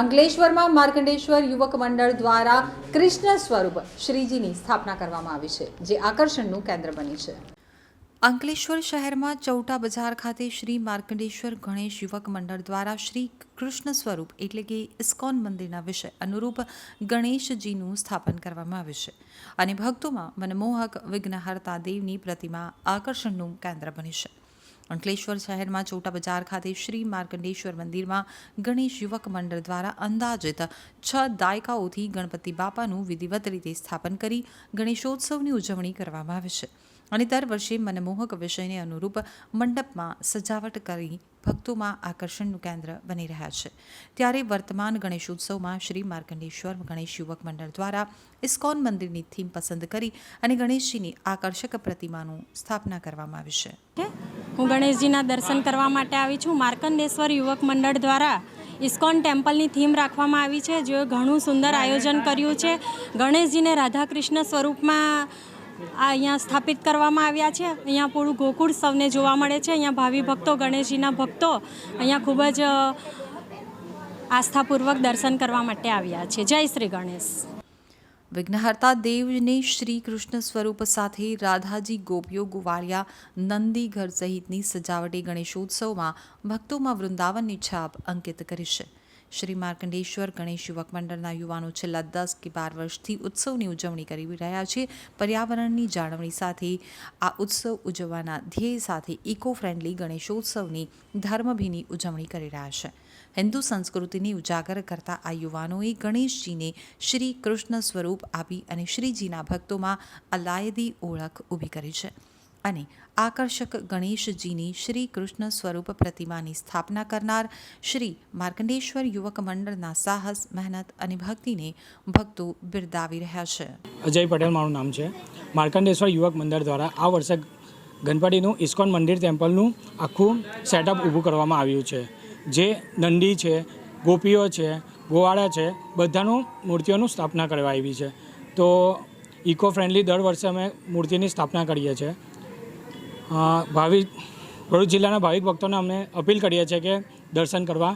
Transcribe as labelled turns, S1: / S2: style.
S1: અંકલેશ્વરમાં માર્કંડેશ્વર યુવક મંડળ દ્વારા કૃષ્ણ સ્વરૂપ શ્રીજીની સ્થાપના કરવામાં આવી છે, જે આકર્ષણનું કેન્દ્ર બની છે. અંકલેશ્વર શહેરમાં ચૌટા બજાર ખાતે શ્રી માર્કંડેશ્વર ગણેશ યુવક મંડળ દ્વારા શ્રી કૃષ્ણ સ્વરૂપ એટલે કે ઇસ્કોન મંદિરના વિષય અનુરૂપ ગણેશજીનું સ્થાપન કરવામાં આવ્યું છે. અને ભક્તોમાં મનમોહક, વિઘ્નહર્તા દેવની પ્રતિમા આકર્ષણનું કેન્દ્ર બની છે. અંકલેશ્વર શહેરમાં ચોટા બજાર ખાતે શ્રી માર્કંડેશ્વર મંદિરમાં ગણેશ યુવક મંડળ દ્વારા અંદાજિત છ દાયકાઓથી ગણપતિ બાપાનું વિધિવત રીતે સ્થાપન કરી ગણેશોત્સવની ઉજવણી કરવામાં આવે છે. અને દર વર્ષે મનમોહક વિષયને અનુરૂપ મંડપમાં સજાવટ કરી ભક્તોમાં આકર્ષણનું કેન્દ્ર બની રહ્યા છે. ત્યારે વર્તમાન ગણેશોત્સવમાં શ્રી માર્કંડેશ્વર ગણેશ યુવક મંડળ દ્વારા ઇસ્કોન મંદિરની થીમ પસંદ કરી અને ગણેશજીની આકર્ષક પ્રતિમાનું સ્થાપના કરવામાં આવી છે.
S2: હું ગણેશજીના દર્શન કરવા માટે આવી છું. માર્કંડેશ્વર યુવક મંડળ દ્વારા ઇસ્કોન ટેમ્પલની થીમ રાખવામાં આવી છે, જે ઘણું સુંદર આયોજન કર્યું છે. ગણેશજીને રાધાકૃષ્ણ સ્વરૂપમાં આ અહીંયા સ્થાપિત કરવામાં આવ્યા છે. અહીંયા પૂરું ગોકુળ સૌને જોવા મળે છે. અહીંયા ભાવિ ભક્તો, ગણેશજીના ભક્તો અહીંયા ખૂબ જ આસ્થાપૂર્વક દર્શન કરવા માટે આવ્યા છે. જય શ્રી ગણેશ.
S1: વિઘ્નહર્તા દેવને શ્રી કૃષ્ણ સ્વરૂપ સાથે રાધાજી, ગોપીઓ, ગુવાળિયા નંદી ઘર સહિતની સજાવટી ગણેશોત્સવમાં ભક્તોમાં વૃંદાવનની છાપ અંકિત કરી છે. શ્રી માર્કંડેશ્વર ગણેશ યુવક મંડળના યુવાનો છેલ્લા દસ કે બાર વર્ષથી ઉત્સવની ઉજવણી કરી રહ્યા છે. પર્યાવરણની જાળવણી સાથે, આ ઉત્સવ ઉજવવાના ધ્યેય સાથે ઇકો ફ્રેન્ડલી ગણેશોત્સવની ધર્મભીની ઉજવણી કરી રહ્યા છે. હિન્દુ સંસ્કૃતિને ઉજાગર કરતા આ યુવાનોએ ગણેશજીને શ્રી કૃષ્ણ સ્વરૂપ આપી અને શ્રીજીના ભક્તોમાં અલાયદી ઓળખ ઊભી કરી છે. અને આકર્ષક ગણેશજીની શ્રી કૃષ્ણ સ્વરૂપ પ્રતિમાની સ્થાપના કરનાર શ્રી માર્કંડેશ્વર યુવક મંડળના સાહસ, મહેનત અને ભક્તિને ભક્તો બિરદાવી રહ્યા છે.
S3: અજય પટેલ મારું નામ છે. માર્કંડેશ્વર યુવક મંડળ દ્વારા આ વર્ષે ગણપતિનું ઇસ્કોન મંદિર ટેમ્પલનું આખું સેટઅપ ઊભું કરવામાં આવ્યું છે. જે નંદી છે, ગોપીઓ છે, ગોવાળા છે, બધાનું મૂર્તિઓનું સ્થાપના કરવા આવી છે. તો ઇકો ફ્રેન્ડલી દર વર્ષે અમે મૂર્તિની સ્થાપના કરીએ છીએ. ભાવિક ભરૂચ જિલ્લાના ભાવિક ભક્તોને અમે અપીલ કરીએ છીએ કે દર્શન કરવા.